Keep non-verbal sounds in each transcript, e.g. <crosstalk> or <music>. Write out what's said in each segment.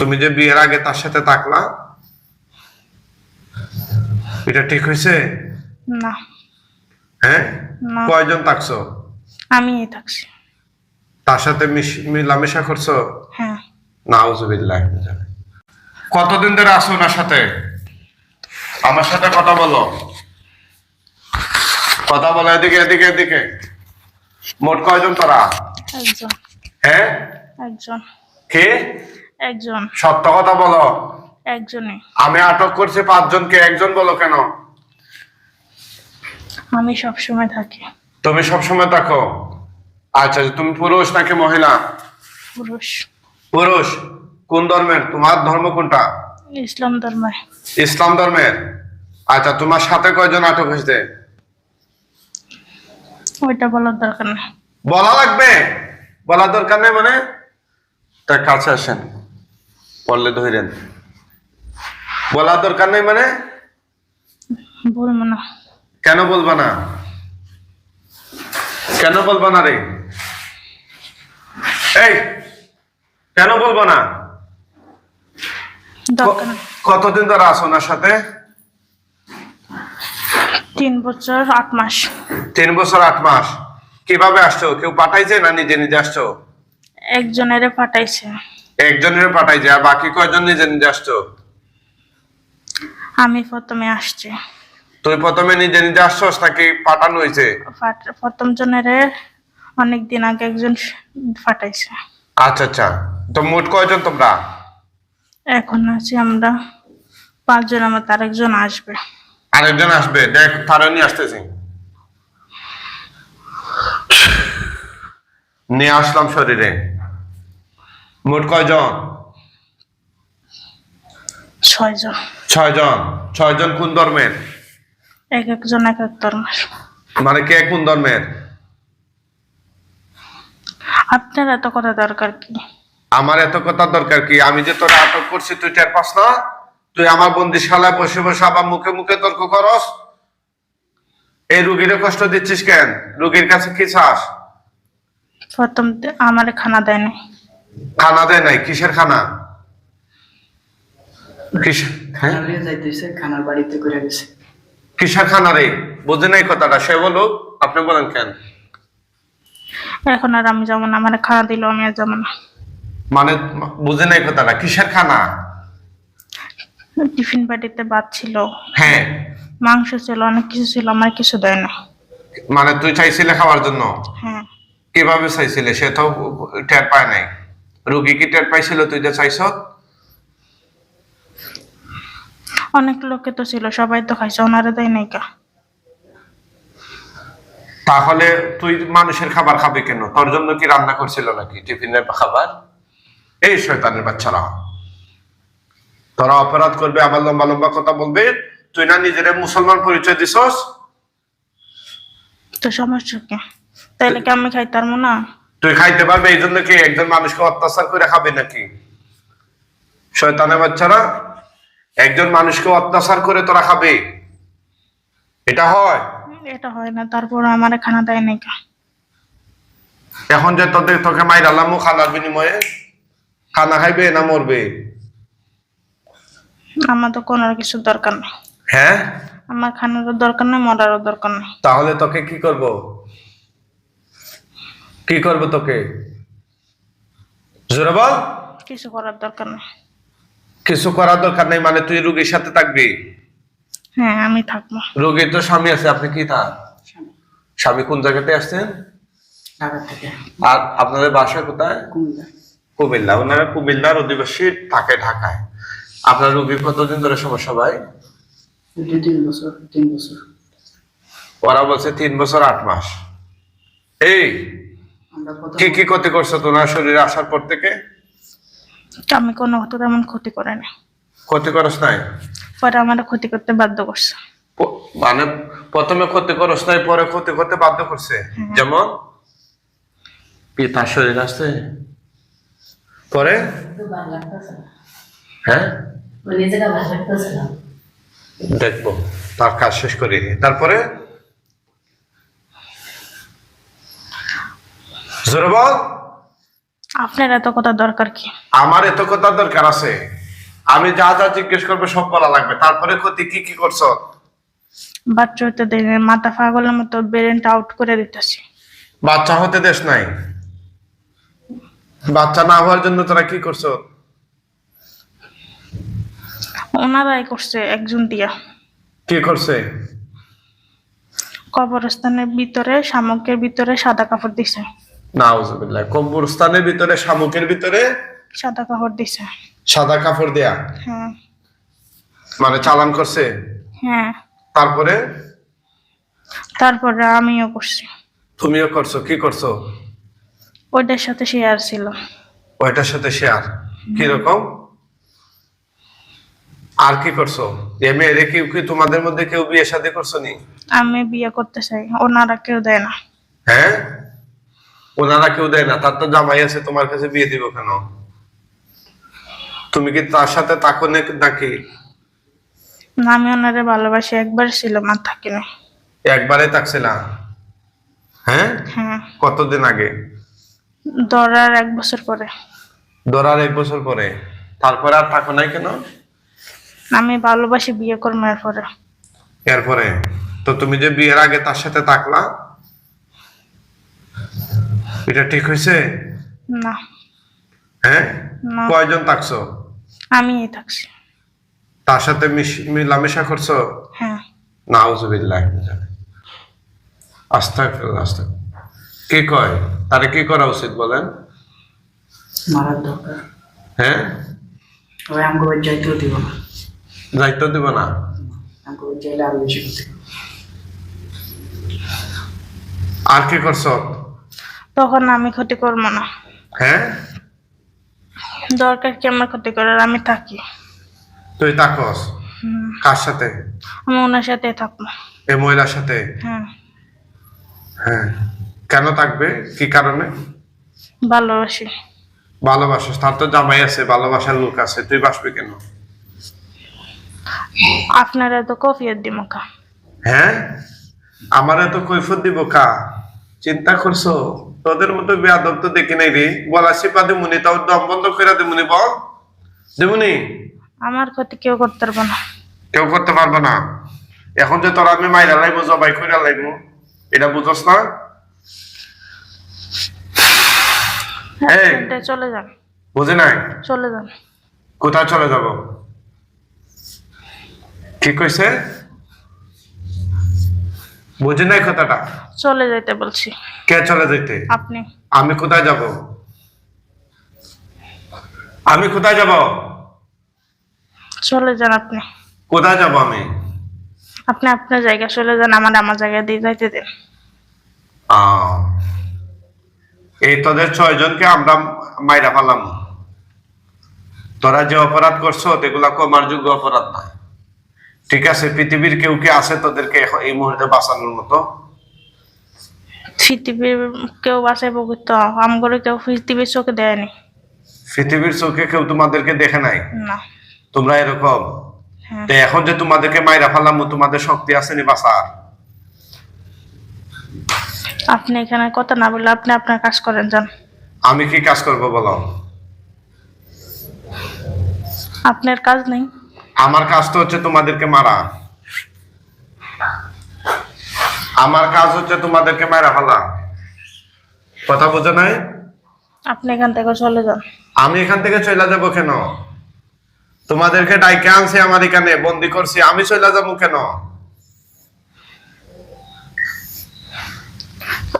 তুমি যে বিয়ের আগে তার সাথে থাকলা এটা ঠিক হয়েছে? না। হ্যাঁ? কয়জন থাকছো? আমি থাকছি। তার সাথে মিলামেশা করছ? হ্যাঁ। নাউজুবিল্লাহ। কতদিন ধরে আসো ওনার সাথে? আমার সাথে কথা বলো। কথা বলো এদিকে এদিকে এদিকে। মোট কয়জন তোরা? একজন। হ্যাঁ? একজন। কে? একজন। সত্য কথা বলো। একজনই। আমি আটক করছি পাঁচজনকে একজন বলো কেন? আমি সব সময় থাকি। তুমি সবসময় থাকো। আচ্ছা তুমি পুরুষ নাকি মহিলা? পুরুষ। পুরুষ। কোন ধর্মের? তোমার ধর্ম কোনটা? ইসলাম ধর্মে ইসলাম ধর্মের। আচ্ছা তোমার সাথে কয়জন আটক হয়েছে? ওইটা বলার দরকার নেই। বলা লাগবে? বলার দরকার নেই মানে? তা কাছে আসেন। পড়লে ধরেন বলার দরকার নেই মানে? বলব না। কেন বলবা না? কেন বলবা না রে? এই কেন বলব না? কতদিন ধরে আসো ওনার সাথে? তিন বছর আট মাস। তিন বছর আট মাস। কীভাবে আসছো? কেউ পাঠাইছে না নিজে নিজে আসছো? একজনের পাঠাইছে। একজনের পাঠাইছে আর বাকি কয়জন নিজে নিজে আসছো? আমি প্রথমে আসছি। তুই প্রথমে নিজে নিজে আসছস নাকি পাঠানো হয়েছে প্রথম জনের অনেক দিন আগে একজন পাঠাইছে। আচ্ছা আচ্ছা। তো মোট কয়জন তোমরা? এখন আছি আমরা পাঁচজন আমার তার একজন আসবে। আরেকজন আসবে দেখ তারা নিয়ে আসতেছি। নিয়ে আসলাম শরীরে। মোট কয়জন? ছয়জন। ছয়জন। ছয়জন কোন ধর্মের? এক একজন এক এক ধর্মের। মানে কে কোন ধর্মের? আপনার এত কথা দরকার কি? আমার এত কথা দরকার কি? আমি যে তোরা আটক করছি তুই টের পাস না? তুই আমার বন্দিশালায় বসে বসে আবার মুখে মুখে তর্ক করস? এই রুগীরে কষ্ট দিচ্ছিস কেন? রুগীর কাছে কি চাস? প্রথম আমার খানা দেয়নি। খানা দেয় নাই কিসের খানা? কিসের হ্যাঁ রে? বুঝে নাই কথাটা সে বলুক আপনি বলেন কেন? এখন আর আমি যাব না আমার খানা দিল আমি আর যাব না। মানে বুঝে নাই কথাটা কিসের খানা? টিফিন বাটিতে ভাত ছিল। হ্যাঁ। মাংস ছিল অনেক কিছু ছিল আমার কিছু দেয় না। মানে তুই চাইছিলে খাওয়ার জন্য? হ্যাঁ। কীভাবে চাইছিলে সে তো টের পায় নাই। রুগী কি টের পাইছিল? তুই যে চাইছ? অনেক লোকে তো ছিল সবাই তো খাইছে ওনারা দেয় নাই কা। তাহলে তুই মানুষের খাবার খাবে কেন? তোর জন্য কি রান্না করছিল নাকি? টিফিনের খাবার? এই শয়তানের বাচ্চারা। তোরা অপরাধ করবে আবার লম্বা লম্বা কথা বলবে। তুই না নিজের মুসলমান পরিচয় দিছস? তো সমস্যা কি? তাইলে কি আমি খাইতাম না? তুই খাইতে পারবে এই জন্য কি একজন মানুষকে অত্যাচার করে খাবে নাকি? শয়তানের বাচ্চারা একজন মানুষকে অত্যাচার করে তোরা খাবে। এটা হয়? এটা হয় না তারপর আমার খানা দেয় নাই এখন যে তোদের তোকে মাইরালামও খানার বিনিময়ে খানা খাইবে না মরবে? আমার তো কোনো কিছু দরকার নেই। হ্যাঁ? আমার খানারও দরকার নেই মরারও দরকার নেই। তাহলে তোকে কি করব? কি করব তোকে? জোরে বল। কিছু করার দরকার নেই। কিছু করার দরকার নেই মানে তুই রুগীর সাথে থাকবি? হ্যাঁ আমি থাকব। রোগীর তো স্বামী আছে আপনি কি তা স্বামী। স্বামী কোন জায়গাতে আসছেন? আর আপনাদের বাসা কোথায়? কুমিল্লা। কুমিল্লা ওনারা কুমিল্লার অধিবাসী থাকে ঢাকায়। আপনার রুগীর কতদিন ধরে সমস্যা ভাই? তিন বছর তিন বছর। ওরা বলছে তিন বছর আট মাস। এই কি কি ক্ষতি করছ তোমার শরীরে আসার পর থেকে? আমি কোনো তো তেমন ক্ষতি করে না। ক্ষতি করস নাই? পরে আমার ক্ষতি করতে বাধ্য করছে। মানে প্রথমে ক্ষতি করস নাই পরে ক্ষতি করতে বাধ্য করছে? যেমন? কি তার শরীর আসছে পরে? হ্যাঁ? দেখব তার কাজ শেষ করি তারপরে? জোরে বল। আপনার এত কথা দরকার কি? আমার এত কথা দরকার আছে। আমি যা যা জিজ্ঞেস করব সব বলা লাগবে। তারপরে ক্ষতি কি কি করছ? বাচ্চা দেয় নাই, মাথা পাগলের মতো ব্রেনটা আউট করে দিতেছি। বাচ্চা হতে দেশ নাই। বাচ্চা না হওয়ার জন্য তোরা কি করছ? ওনারাই করছে একজন দিয়া। কি করছে? কবরস্থানের ভিতরে শামুকের ভিতরে সাদা কাপড় দিছে। নাউজুবিল্লাহ কবরস্থানের ভিতরে শামুকের ভিতরে? সাদা কাপড় দিছে। সাদা কাপড় দেয়া? হ্যাঁ। মানে চালান করছে? হ্যাঁ। তারপরে? তারপরে আমিও করছি। তুমিও করছ কি করছ? ওইটার সাথে শেয়ার ছিল। ওইটার সাথে শেয়ার কীরকম? আর কি করছ? এ মেয়েরে কেউ কি তোমাদের মধ্যে কেউ বিয়ে শাদী করছ নি? আমি বিয়ে করতে চাই ওনারা কেউ দেয় না। হ্যাঁ? ওনারা কেউ দেয় না। তার তো জামাই আছে তোমার কাছে বিয়ে দিব কেন? তুমি কি তার সাথে তাকো নে- নাকি? না, আমি ওনারে ভালোবাসি একবার ছিল মা থাকিনি। একবারে তাকছিলা হ্যাঁ? হ্যাঁ। কতদিন আগে? ধরার এক বছর পরে। ধরার এক বছর পরে। তারপরে আর থাকো নাই কেন? আমি ভালোবাসি বিয়ে করব এরপরে। এরপরে? তো তুমি যে বিয়ের আগে তার সাথে থাকলা? এটা ঠিক হয়েছে? না। হ্যাঁ? কয়জন থাকছো? আমি থাকছি। তার সাথে মিশ- মেলামেশা করছ? হ্যাঁ। নাউজুবিল্লাহ আস্তাগফিরুল্লাহ আস্তাগফিরুল্লাহ কি কয়? তারে কি করা উচিত বলেন? মারার দরকার। হ্যাঁ? ওই ওই যাইতেও দিব না। দায়িত্ব দিব না? আমাকে ওই চাইলে আরও বেশি করতে আর কি করছ? তখন আমি ক্ষতি করব না। হ্যাঁ? দরকার কি আমার ক্ষতি করার? আমি থাকি। তুই হুম, কার সাথে? আমি ওনার সাথে থাকব। এই মহিলার সাথে? হ্যাঁ। হ্যাঁ। কেন থাকবে? কি কারণে? ভালোবাসি। ভালোবাসা তার তো জামাই আছে ভালোবাসার লোক আছে। তুই বাসবি কেন? আপনারা তো কফিয়ত দিমকা হ্যাঁ? আমার এত কৈফত দিব কা? চিন্তা করছ? তোদের মতো বেয়াদব তো দেখি নাই রে। গলা চিপা দেমুনি তাও দম বন্ধ করে দেমুনি বল। দেমুনি? আমার ক্ষতি কেউ করতে পারব না। কেউ করতে পারবে না। এখন যে তোরা আমি মাইরা লাইবো জবাই করে লাইবো এটা বুঝোস না? এই। চলে যান। বুঝে নাই? চলে যান। কোথায় চলে যাব? কি কইছে? বুঝে নাই কথাটা? চলে যাইতে বলছি। কে চলে যেতে? আপনি। আমি কোথায় যাব? আমি কোথায় যাব? চলে যান আপনি। কোথায় যাব আমি? আপনি আপনার জায়গায় চলে যান আমার আমার জায়গায় দিয়ে যাইতে দেন। এই তোদের ছয় জনকে আমরা মাইরা ফেলাম। তোরা যে অপরাধ করছ এগুলা কমার যোগ্য অপরাধ না। ঠিক আছে পৃথিবীর কেউ কি আছে তোদেরকে এই মুহূর্তে বাঁচানোর মতো? পৃথিবীর কেউ বাসায় আমগরে কেউ পৃথিবীর চোখে দেয়নি পৃথিবীর চোখে কেউ তোমাদেরকে দেখে নাই? না। তোমরা এরকম? হ্যাঁ। তো এখন যে তোমাদেরকে মাইরা ফেলাম তোমাদের শক্তি আছে নি বাঁচার? আপনি এখানে কথা না বললে আপনি আপনার কাজ করেন যান। আমি কি কাজ করব বলো? আপনার কাজ নেই। আমার কাজ তো হচ্ছে তোমাদেরকে মারা। আমার কাজ হচ্ছে তোমাদেরকে মারা ফেলা। কথা বোঝা নাই? আপনি এখান থেকে চলে যান। আমি এখান থেকে চলে যাব কেন? তোমাদেরকে ডাইকে আনছি আমার এখানে বন্দি করছি আমি চলে যাব কেন?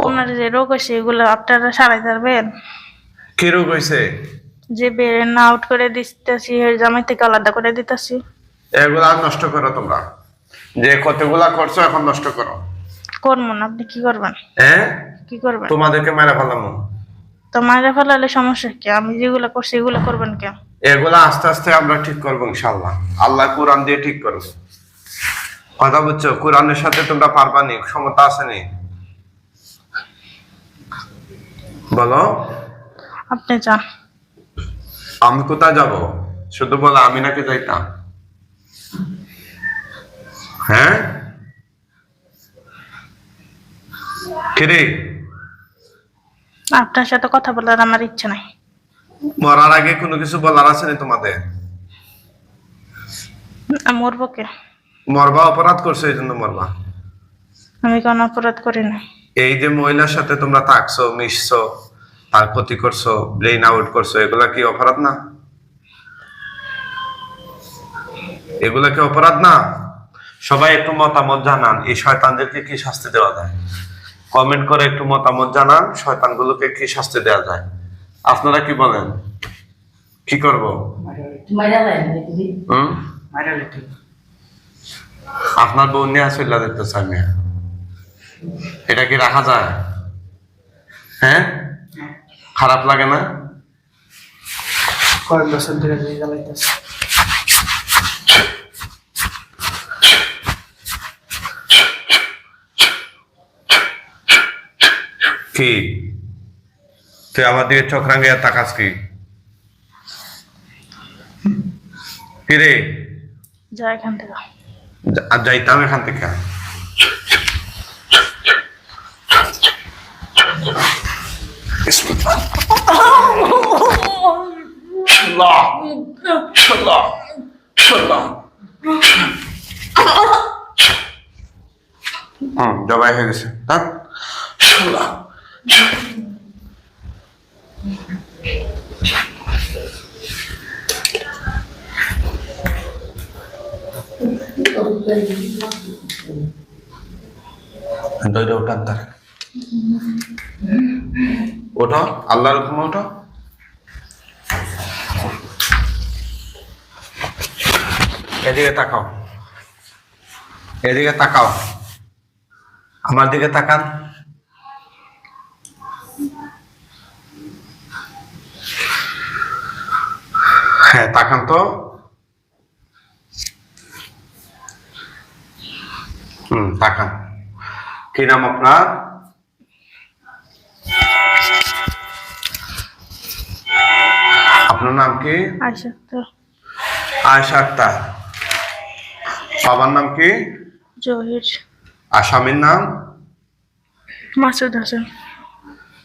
ওনার যে রোগ হয়েছে এগুলো আপনারা সারাই পারবেন কি রোগ হয়েছে? যে বেরেন আউট করে দিতেছি এর জামাই থেকে আলাদা করে দিতেছি। এগুলা নষ্ট করো তোমরা। যে কতগুলা করছ এখন নষ্ট করো। করব না? আপনি কি করবেন? হ্যাঁ? কি করবেন? তোমাদেরকে মেরে ফেলামো। তো মায়েরা ফেলালে সমস্যা কি? আমি যেগুলো করছি এগুলো করবেন কেন? এগুলা আস্তে আস্তে আমরা ঠিক করব ইনশাল্লাহ আল্লাহ কোরআন দিয়ে ঠিক করব কথা বুঝছ? কোরআনের সাথে তোমরা পারবা নি? ক্ষমতা আছে নি? বলো। আপনি যান। আমি কোথায় যাব? শুধু বলো আমি নাকি যাইতাম? হ্যাঁ? কিরে আপনার সাথে কথা বলার আমার ইচ্ছে নাই। মরার আগে কোনো কিছু বলার আছে না তোমাদের? মরবো কে? মরবা অপরাধ করছ এই জন্য মরবা। আমি কোনো অপরাধ করি না এই যে মহিলার সাথে তোমরা থাকছো মিশছো তার ক্ষতি করছ ব্রেইন আউট করছ এগুলা কি অপরাধ না? এগুলা কি অপরাধ না? সবাই একটু মতামত জানান এই শয়তানদেরকে কি শাস্তি দেওয়া যায়? কমেন্ট করে একটু মতামত জানান, শয়তানগুলোকে কি শাস্তি দেওয়া যায়? আপনারা কি বলেন? কি করব? আপনার বউ নিয়ে আসলে দেখতে চাই না এটা কি রাখা যায়? হ্যাঁ? খারাপ লাগে না? কয়েক বছর ধরে জ্বালাইতেছে। কি? তুই আমার দিকে চোখ রাঙিয়ে তাকাস কি? কি রে? যা এখান থেকে। আর যাইতাম এখান থেকে। জবাই হয়ে গেছে। তার দইটা ওঠার তার ওঠো আল্লাহর হুকুমে ওঠো। এদিকে তাকাও। এদিকে তাকাও। আমার দিকে তাকান। হ্যাঁ তাকান তো। হুম তাকান। কি নাম আপনার? আপনার নাম কি? আয়সা আক্তার। বাবার নাম কি? জহির। আর স্বামীর নাম? মাসুদ হাসান।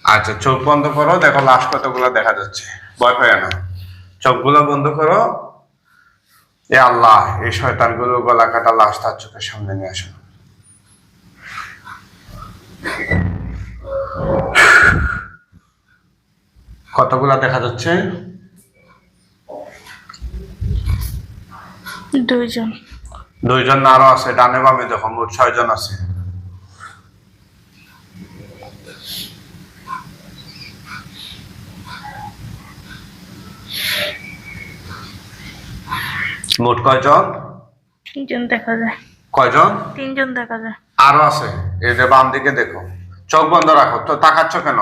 আচ্ছা চোখ বন্ধ করো দেখো লাশ কতগুলো দেখা যাচ্ছে। ভয় পায় না। চোখগুলো বন্ধ করো। এ আল্লাহ এই শয়তানগুলো গলা কাটা লাশ তার চোখের সামনে নিয়ে আসো। কতগুলা দেখা যাচ্ছে? দুইজন। দুইজন আরও আছে ডানে বামে দেখো মোট ছয়জন আছে। মোট কয়জন? তিনজন দেখা যায়। কয়জন? তিনজন দেখা যায়। আরও আছে। এই যে বাম দিকে দেখো। চোখ বন্ধ রাখো। তো তাকাচ্ছ কেন?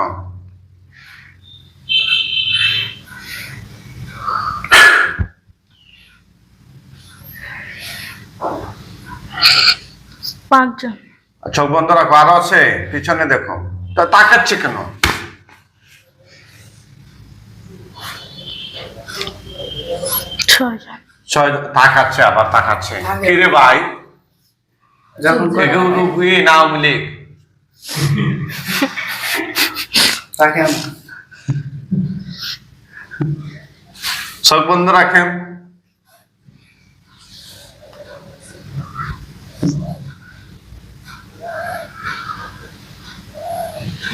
পাঁচজন। চোখ বন্ধ রাখো। আরও আছে? পিছনে দেখো। তো তাকাচ্ছে কেন? ছয়জন। ছয় তাকাচ্ছে আবার তাকাচ্ছে। ভাই? যখন না আওয়ামী লীগ তাকে চোখ বন্ধ রাখেন।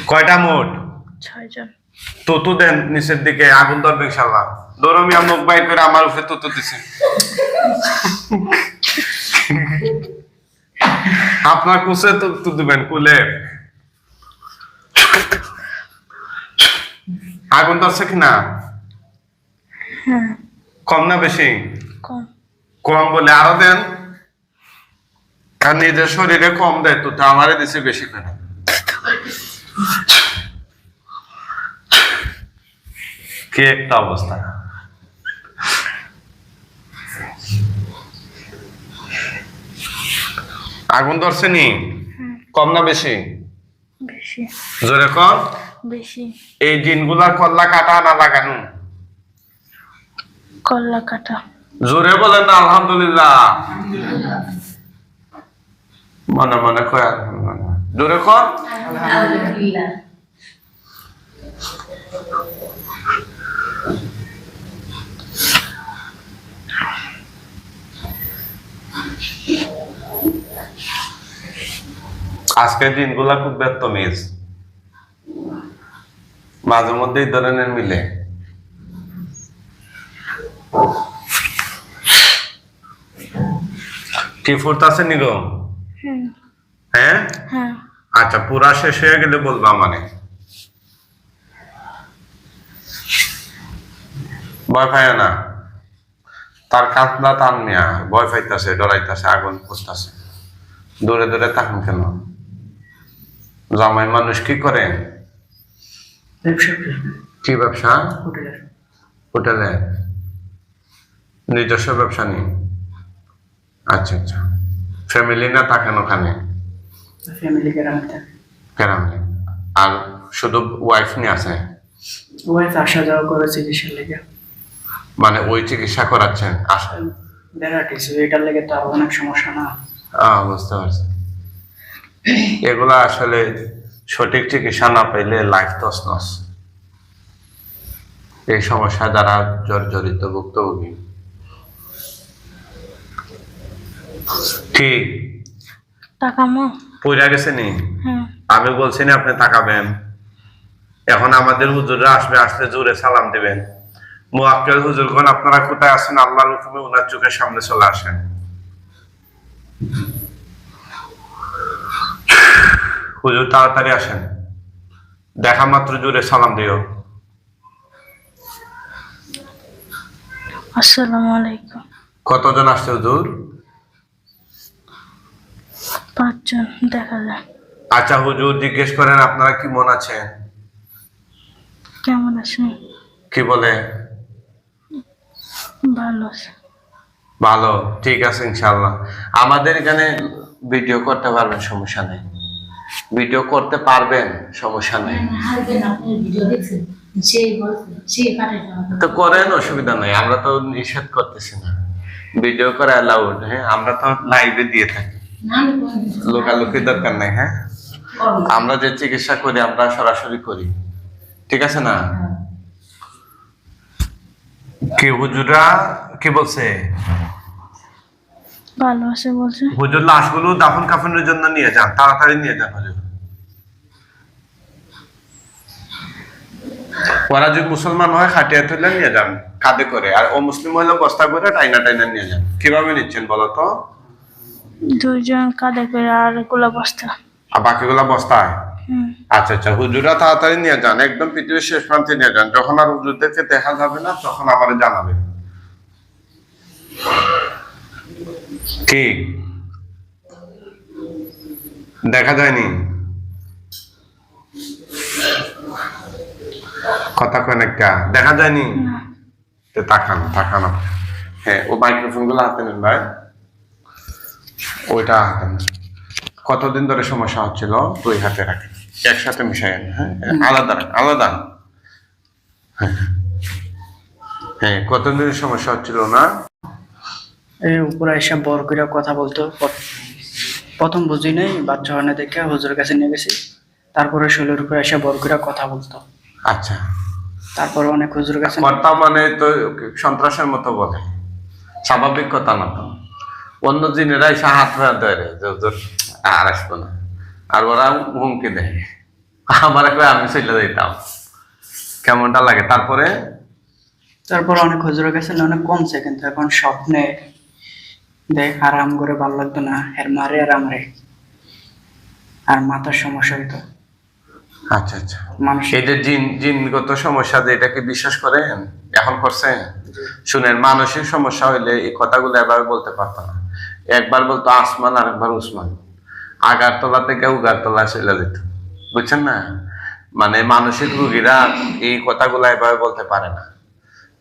কয়টা মোট? ছয়জন। তুতু দেন নিচের দিকে আগুন ধরবে ইনশাল্লাহ। দরমিয়া মুখ বাইর করে আমার উপরে তুতু দিছে। আপনার কুসে তো তু দিবেন কুলে। আগুন ধরছে কিনা? কম না বেশি? কম। বলে আরও দেন। আর নিজের শরীরে কম দেয় তো তা আমারে দিছে বেশি করে। কি? একটা অবস্থা। আগুন ধরছে নি? কম না বেশি? জোরে কম? বেশি। এই দিনগুলার কল্লা কাটা না লাগানো? কল্লা কাটা। জোরে বলেন না আলহামদুলিল্লাহ। মনে মনে কয় আলহামদুলিল্লাহ। জোরে কর আলহামদুলিল্লাহ। আজকের দিনগুলা খুব ব্যর্থমিজ মাঝে মধ্যে এই ধরনের মিলে। কি নিগম? হ্যাঁ।, হ্যাঁ? হ্যাঁ। আচ্ছা পুরা শেষ হয়ে গেলে বলবা মানে ভয় পায় না। তার কাতলা টান মিয়া ভয় পাইতাছে ডরাইতাছে আগুন খুঁজতাছে দূরে দূরে তাকান কেন? জামাই মানুষ কি করে? কি ব্যবসা? হোটেলে। নিজস্ব ব্যবসা নেই। আচ্ছা আচ্ছা। ফ্যামিলি না থাকেন ওখানে? গ্রামে আর শুধু ওয়াইফ নিয়ে আছে? ওয়াইফ আসা যাওয়া করে চিকিৎসার লেগে। মানে ওই চিকিৎসা করাচ্ছেন? আসেন। ভ্যারাইটিস এটার লেগে তো অনেক সমস্যা না। আহ, বুঝতে পারছি। এগুলা আসলে সঠিক চিকিৎসা না পেলে লাইফ তসনস এই সমস্যা দ্বারা জর্জরিত ভুক্তভোগী। ঠিক টাকা পইরা গেছে নি? হ্যাঁ। আমি বলছি না আপনি তাকাবেন। এখন আমাদের হুজুররা আসবে আসলে জোরে সালাম দিবেন। মুআক্কেল হুজুরগণ আপনারা কোথায় আছেন? আল্লাহর হুকুমে ওনার চোখের সামনে চলে আসেন। হুজুর তাড়াতাড়ি আসেন। দেখা মাত্র জোরে সালাম দিও। আসসালামু আলাইকুম। কতজন আসছে হুজুর? পাঁচজন দেখা যায় আচ্ছা হুজুর জিজ্ঞেস করেন আপনারা কি মন আছে? কেমন আছেন? কি বলে? ভালো ভালো ঠিক আছে ইনশাল্লাহ আমাদের এখানে ভিডিও করতে পারবেন সমস্যা নেই। ভিডিও করতে পারবেন সমস্যা নেই। সেই পাঠে তো করেন অসুবিধা নাই আমরা তো নিষেধ করতেছি না। ভিডিও করা অ্যালাউড হ্যাঁ আমরা তো লাইভে দিয়ে থাকি। লোকালোকি দরকার নাই হ্যাঁ? আমরা যে চিকিৎসা করি আমরা সরাসরি করি। ঠিক আছে না? হ্যাঁ। কি হুজুরা? কি বলছে? ভালো আছে বলছে। হুজুর লাশগুলো দাফন কাফনের জন্য নিয়ে যান তাড়াতাড়ি নিয়ে যান হুজুর। ওরা যদি মুসলমান হয় খাটিয়া তুলে নিয়ে যান কাঁধে করে। আর ও মুসলিম হলে বস্তা করে টাইনা টাইনা নিয়ে যান। কীভাবে নিচ্ছেন বলো তো? দুইজন কাঁধে করে আর গোলা বস্তা। আর বাকিগুলা বস্তায়? আচ্ছা আচ্ছা হুজুরা তাড়াতাড়ি নিয়ে যান একদম পৃথিবীর শেষ প্রান্তে নিয়ে যান। যখন আর হুজুরদেরকে দেখা যাবে না তখন আবার জানাবেন। কি? দেখা যায়নি? কথা কেন একটা দেখা যায়নি? তাকানো তাকানো হ্যাঁ ও মাইক্রোফোনগুলো হাতে নেন ভাই। ওইটা হাতে কতদিন ধরে সমস্যা হচ্ছিল? দুই হাতে রাখেন একসাথে মিশাই হ্যাঁ? আলাদা আলাদা। হ্যাঁ। হ্যাঁ কতদিন সমস্যা হচ্ছিল না? এই উপরে এসে বর করে কথা বলতো। প্রথম বুঝি নাই বাচ্চা হয় না দেখে হুজুরের কাছে নিয়ে গেছি। তারপরে শৈলের উপরে এসে বর করে কথা বলতো। আচ্ছা। তারপরে অনেক হুজুরের কাছে কর্তা মানে তো সন্ত্রাসের মতো বলে। স্বাভাবিক কথা না তো। অন্য জিনেরা এসে হাত হুজুর আর আসব না। আর ওরা হুমকি দেয়। আমার কই আমি চলে যেতাম কেমনটা লাগে? তারপরে? তারপর অনেক হুজুরের কাছে নিয়ে অনেক কমছে কিন্তু এখন স্বপ্নে দেখ আরাম করে ভালো লাগতো না এর মারে আর আমরে। আর মাথার সমস্যা হইতো। আচ্ছা আচ্ছা। মানুষ এই যে জিন জিনগত সমস্যা যে এটাকে বিশ্বাস করেন? এখন করছেন শুনেন মানসিক সমস্যা হইলে এই কথাগুলো এভাবে বলতে পারতো না। একবার বলতো আসমান আর একবার উসমান। আগারতলা থেকে উগারতলা চলে যেত। বুঝছেন না? মানে মানসিক রুগীরা এই কথাগুলো এভাবে বলতে পারে না।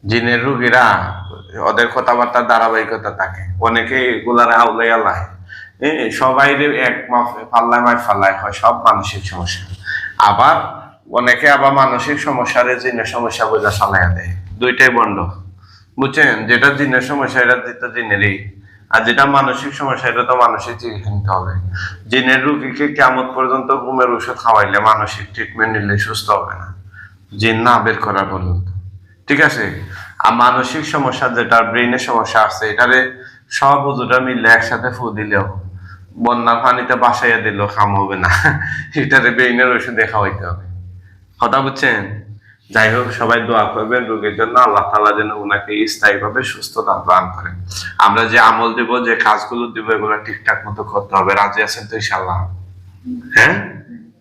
জিনের রুগীরা, ওদের কথাবার্তার ধারাবাহিকতা থাকে। অনেকে এগুলার আউলাইয়া লাই সবাই এক পাল্লায় মায় ফাল্লায় হয়, সব মানসিক সমস্যা। আবার অনেকে আবার মানসিক সমস্যারে জিনের সমস্যা বোঝা চালাইয়া দেয়। দুইটাই বন্ধ। বুঝছেন? যেটা জিনের সমস্যা, এটা দিতে জিনেরই। আর যেটা মানসিক সমস্যা, এটা তো মানসিক চিকিৎসা নিতে হবে। জিনের রুগীকে কেমন পর্যন্ত ঘুমের ওষুধ খাওয়াইলে মানসিক ট্রিটমেন্ট নিলে সুস্থ হবে না? জিন না বের করা পর্যন্ত। ঠিক আছে? আর মানসিক সমস্যা যেটা ব্রেনের সমস্যা আছে, এটারে সব হুজুরা মিললে একসাথে ফু দিলেও, বন্যার পানিতে বাসাইয়া দিলেও কাম হবে না। <laughs> এটারে বেইনের ওষুধ দেখা হইতে হবে। কথা বুঝছেন? যাই হোক, সবাই দোয়া করবেন রোগীর জন্য। আল্লাহ তালা যেন ওনাকে স্থায়ীভাবে সুস্থতা দান করেন। আমরা যে আমল দিব, যে কাজগুলো দিব, এগুলো ঠিকঠাক মতো করতে হবে। রাজি আছেন তো ইনশাল্লাহ হ্যাঁ?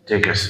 ঠিক আছে।